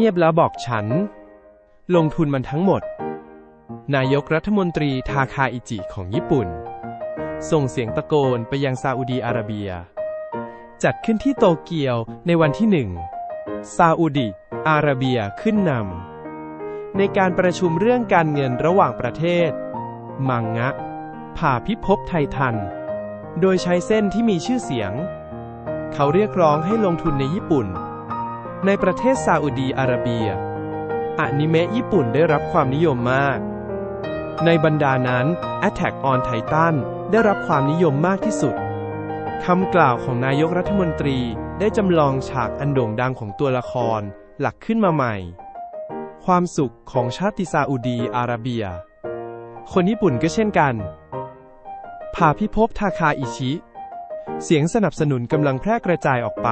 งียบแล้วบอกฉัน ลงทุนมันทั้งหมด นายกรัฐมนตรีทาคาอิจิของญี่ปุ่น ส่งเสียงตะโกนไปยังซาอุดีอาระเบีย จัดขึ้นที่โตเกียวในวันที่หนึ่งซาอุดิอาระเบียขึ้นนำในการประชุมเรื่องการเงินระหว่างประเทศ มังงะ ผ่าพิภพไททัน โดยใช้เส้นที่มีชื่อเสียง เขาเรียกร้องให้ลงทุนในญี่ปุ่น ในประเทศซาอุดีอาระเบียอนิเมะญี่ปุ่นได้รับความนิยมมาก ในบรรดานั้น Attack on Titan ได้รับความนิยมมากที่สุดคำกล่าวของนายกรัฐมนตรีได้จำลองฉากอันโด่งดังของตัวละครหลักขึ้นมาใหม่ ความสุขของชาติซาอุดีอาระเบีย คนญี่ปุ่นก็เช่นกันพาพิภพทาคาอิชิ เสียงสนับสนุนกำลังแพร่กระจายออกไป